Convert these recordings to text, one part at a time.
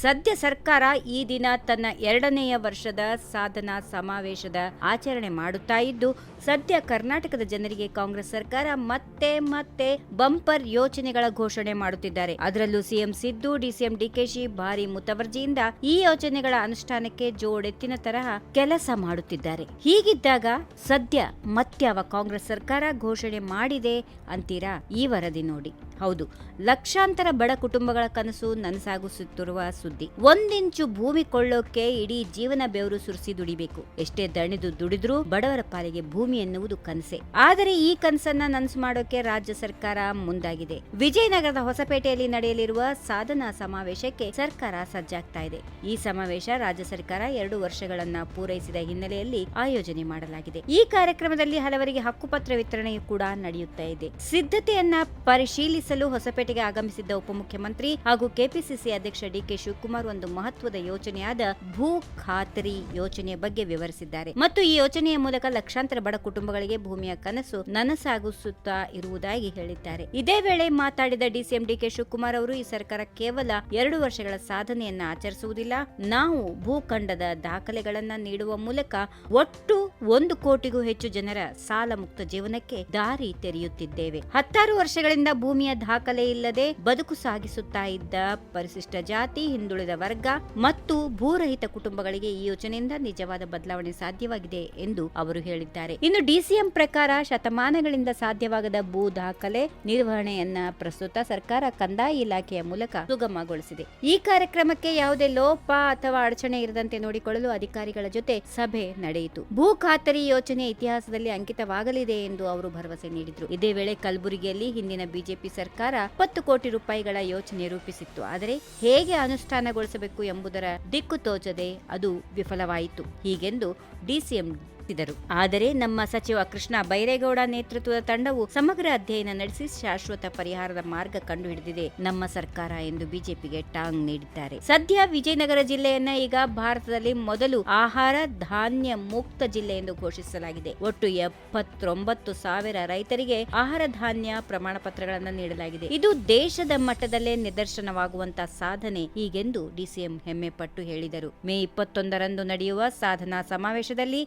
ಸದ್ಯ ಸರ್ಕಾರ ಈ ದಿನ ತನ್ನ ಎರಡನೆಯ ವರ್ಷದ ಸಾಧನಾ ಸಮಾವೇಶದ ಆಚರಣೆ ಮಾಡುತ್ತಾ ಇದ್ದು, ಸದ್ಯ ಕರ್ನಾಟಕದ ಜನರಿಗೆ ಕಾಂಗ್ರೆಸ್ ಸರ್ಕಾರ ಮತ್ತೆ ಮತ್ತೆ ಬಂಪರ್ ಯೋಜನೆಗಳ ಘೋಷಣೆ ಮಾಡುತ್ತಿದ್ದಾರೆ. ಅದರಲ್ಲೂ ಸಿಎಂ ಸಿದ್ದು, ಡಿಸಿಎಂ ಡಿಕೆಶಿ ಭಾರಿ ಮುತವರ್ಜಿಯಿಂದ ಈ ಯೋಜನೆಗಳ ಅನುಷ್ಠಾನಕ್ಕೆ ಜೋಡೆತ್ತಿನ ತರಹ ಕೆಲಸ ಮಾಡುತ್ತಿದ್ದಾರೆ. ಹೀಗಿದ್ದಾಗ ಸದ್ಯ ಮತ್ಯಾವ ಕಾಂಗ್ರೆಸ್ ಸರ್ಕಾರ ಘೋಷಣೆ ಮಾಡಿದೆ ಅಂತೀರಾ ಈ ವರದಿ ನೋಡಿ. ಹೌದು, ಲಕ್ಷಾಂತರ ಬಡ ಕುಟುಂಬಗಳ ಕನಸು ನನಸಾಗಿಸುತ್ತಿರುವ ಸುದ್ದಿ. ಒಂದಿಂಚು ಭೂಮಿ ಕೊಳ್ಳೋಕೆ ಇಡೀ ಜೀವನ ಬೆವರು ಸುರಿಸಿ ದುಡಿಬೇಕು. ಎಷ್ಟೇ ದಣಿದು ದುಡಿದ್ರೂ ಬಡವರ ಪಾಲಿಗೆ ಭೂಮಿ ಎನ್ನುವುದು ಕನಸೆ. ಆದರೆ ಈ ಕನಸನ್ನ ನನಸು ಮಾಡೋಕೆ ರಾಜ್ಯ ಸರ್ಕಾರ ಮುಂದಾಗಿದೆ. ವಿಜಯನಗರದ ಹೊಸಪೇಟೆಯಲ್ಲಿ ನಡೆಯಲಿರುವ ಸಾಧನಾ ಸಮಾವೇಶಕ್ಕೆ ಸರ್ಕಾರ ಸಜ್ಜಾಗ್ತಾ ಇದೆ. ಈ ಸಮಾವೇಶ ರಾಜ್ಯ ಸರ್ಕಾರ ಎರಡು ವರ್ಷಗಳನ್ನ ಪೂರೈಸಿದ ಹಿನ್ನೆಲೆಯಲ್ಲಿ ಆಯೋಜನೆ ಮಾಡಲಾಗಿದೆ. ಈ ಕಾರ್ಯಕ್ರಮದಲ್ಲಿ ಹಲವರಿಗೆ ಹಕ್ಕುಪತ್ರ ವಿತರಣೆಯೂ ಕೂಡ ನಡೆಯುತ್ತಾ ಇದೆ. ಸಿದ್ಧತೆಯನ್ನ ಪರಿಶೀಲಿಸಲು ಹೊಸಪೇಟೆಗೆ ಆಗಮಿಸಿದ್ದ ಉಪಮುಖ್ಯಮಂತ್ರಿ ಹಾಗೂ ಕೆಪಿಸಿಸಿ ಅಧ್ಯಕ್ಷ ಡಿಕೆ ಒಂದು ಮಹತ್ವದ ಯೋಜನೆಯಾದ ಭೂ ಖಾತರಿ ಯೋಜನೆಯ ಬಗ್ಗೆ ವಿವರಿಸಿದ್ದಾರೆ. ಮತ್ತು ಈ ಯೋಜನೆಯ ಮೂಲಕ ಲಕ್ಷಾಂತರ ಬಡ ಕುಟುಂಬಗಳಿಗೆ ಭೂಮಿಯ ಕನಸು ನನಸಾಗಿಸುತ್ತಾ ಇರುವುದಾಗಿ ಹೇಳಿದ್ದಾರೆ. ಇದೇ ವೇಳೆ ಮಾತಾಡಿದ ಡಿಸಿಎಂ ಡಿಕೆ ಶಿವಕುಮಾರ್ ಅವರು, ಈ ಸರ್ಕಾರ ಕೇವಲ ಎರಡು ವರ್ಷಗಳ ಸಾಧನೆಯನ್ನ ಆಚರಿಸುವುದಿಲ್ಲ. ನಾವು ಭೂಖಂಡದ ದಾಖಲೆಗಳನ್ನ ನೀಡುವ ಮೂಲಕ ಒಟ್ಟು ಒಂದು ಕೋಟಿಗೂ ಹೆಚ್ಚು ಜನರ ಸಾಲ ಮುಕ್ತ ಜೀವನಕ್ಕೆ ದಾರಿ ತೆರೆಯುತ್ತಿದ್ದೇವೆ. ಹತ್ತಾರು ವರ್ಷಗಳಿಂದ ಭೂಮಿಯ ದಾಖಲೆ ಇಲ್ಲದೆ ಬದುಕು ಸಾಗಿಸುತ್ತಾ ಇದ್ದ ಪರಿಶಿಷ್ಟ ಜಾತಿ ಹಿಂದುಳಿದ ವರ್ಗ ಮತ್ತು ಭೂರಹಿತ ಕುಟುಂಬಗಳಿಗೆ ಈ ಯೋಜನೆಯಿಂದ ನಿಜವಾದ ಬದಲಾವಣೆ ಸಾಧ್ಯವಾಗಿದೆ ಎಂದು ಅವರು ಹೇಳಿದ್ದಾರೆ. ಇನ್ನು ಡಿಸಿಎಂ ಪ್ರಕಾರ ಶತಮಾನಗಳಿಂದ ಸಾಧ್ಯವಾಗದ ಭೂ ದಾಖಲೆ ನಿರ್ವಹಣೆಯನ್ನ ಪ್ರಸ್ತುತ ಸರ್ಕಾರ ಕಂದಾಯ ಇಲಾಖೆಯ ಮೂಲಕ ಸುಗಮಗೊಳಿಸಿದೆ. ಈ ಕಾರ್ಯಕ್ರಮಕ್ಕೆ ಯಾವುದೇ ಲೋಪ ಅಥವಾ ಅಡಚಣೆ ಇರದಂತೆ ನೋಡಿಕೊಳ್ಳಲು ಅಧಿಕಾರಿಗಳ ಜೊತೆ ಸಭೆ ನಡೆಯಿತು. ಭೂ ಖಾತರಿ ಯೋಜನೆ ಇತಿಹಾಸದಲ್ಲಿ ಅಂಕಿತವಾಗಲಿದೆ ಎಂದು ಅವರು ಭರವಸೆ ನೀಡಿದರು. ಇದೇ ವೇಳೆ ಕಲಬುರಗಿಯಲ್ಲಿ ಹಿಂದಿನ ಬಿಜೆಪಿ ಸರ್ಕಾರ ಇಪ್ಪತ್ತು ಕೋಟಿ ರೂಪಾಯಿಗಳ ಯೋಜನೆ ರೂಪಿಸಿತ್ತು. ಆದರೆ ಹೇಗೆ ಅನುಷ್ಠಾನಗೊಳಿಸಬೇಕು ಎಂಬುದರ ದಿಕ್ಕು ತೋಚದೆ ಅದು ವಿಫಲವಾಯಿತು. ಹೀಗೆಂದು ಡಿಸಿಎಂ ತಿಳಿಸಿದರು ಆದರೆ ನಮ್ಮ ಸಚಿವ ಕೃಷ್ಣ ಬೈರೇಗೌಡ ನೇತೃತ್ವದ ತಂಡವು ಸಮಗ್ರ ಅಧ್ಯಯನ ನಡೆಸಿ ಶಾಶ್ವತ ಪರಿಹಾರದ ಮಾರ್ಗ ಕಂಡುಹಿಡಿದಿದೆ. ನಮ್ಮ ಸರ್ಕಾರ ಎಂದು ಬಿಜೆಪಿಗೆ ಟಾಂಗ್ ನೀಡಿದ್ದಾರೆ. ಸದ್ಯ ವಿಜಯನಗರ ಜಿಲ್ಲೆಯನ್ನ ಈಗ ಭಾರತದಲ್ಲಿ ಮೊದಲು ಆಹಾರ ಧಾನ್ಯ ಮುಕ್ತ ಜಿಲ್ಲೆ ಎಂದು ಘೋಷಿಸಲಾಗಿದೆ. ಒಟ್ಟು ಎಪ್ಪತ್ತೊಂಬತ್ತು ಸಾವಿರ ರೈತರಿಗೆ ಆಹಾರ ಧಾನ್ಯ ಪ್ರಮಾಣ ಪತ್ರಗಳನ್ನು ನೀಡಲಾಗಿದೆ. ಇದು ದೇಶದ ಮಟ್ಟದಲ್ಲೇ ನಿದರ್ಶನವಾಗುವಂತಹ ಸಾಧನೆ ಹೀಗೆಂದು ಡಿಸಿಎಂ ಹೆಮ್ಮೆ ಪಟ್ಟು ಹೇಳಿದರು. ಮೇ ಇಪ್ಪತ್ತೊಂದರಂದು ನಡೆಯುವ ಸಾಧನಾ ಸಮಾವೇಶದಲ್ಲಿ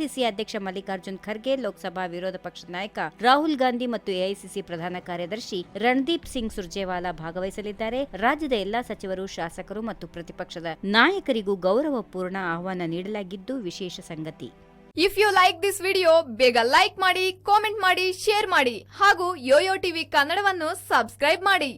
ಎಐಸಿಸಿ ಅಧ್ಯಕ್ಷ ಮಲ್ಲಿಕಾರ್ಜುನ್ ಖರ್ಗೆ, ಲೋಕಸಭಾ ವಿರೋಧ ಪಕ್ಷದ ನಾಯಕ ರಾಹುಲ್ ಗಾಂಧಿ ಮತ್ತು ಎಐಸಿಸಿ ಪ್ರಧಾನ ಕಾರ್ಯದರ್ಶಿ ರಣದೀಪ್ ಸಿಂಗ್ ಸುರ್ಜೇವಾಲಾ ಭಾಗವಹಿಸಲಿದ್ದಾರೆ. ರಾಜ್ಯದ ಎಲ್ಲಾ ಸಚಿವರು, ಶಾಸಕರು ಮತ್ತು ಪ್ರತಿಪಕ್ಷದ ನಾಯಕರಿಗೂ ಗೌರವಪೂರ್ಣ ಆಹ್ವಾನ ನೀಡಲಾಗಿದ್ದು ವಿಶೇಷ ಸಂಗತಿ. If you like this video ಬೇಗ ಲೈಕ್ ಮಾಡಿ ಕಾಮೆಂಟ್ ಮಾಡಿ ಶೇರ್ ಮಾಡಿ ಹಾಗೂ ಯೋಯೋ ಟಿವಿ ಕನ್ನಡವನ್ನು ಸಬ್ಸ್ಕ್ರೈಬ್ ಮಾಡಿ.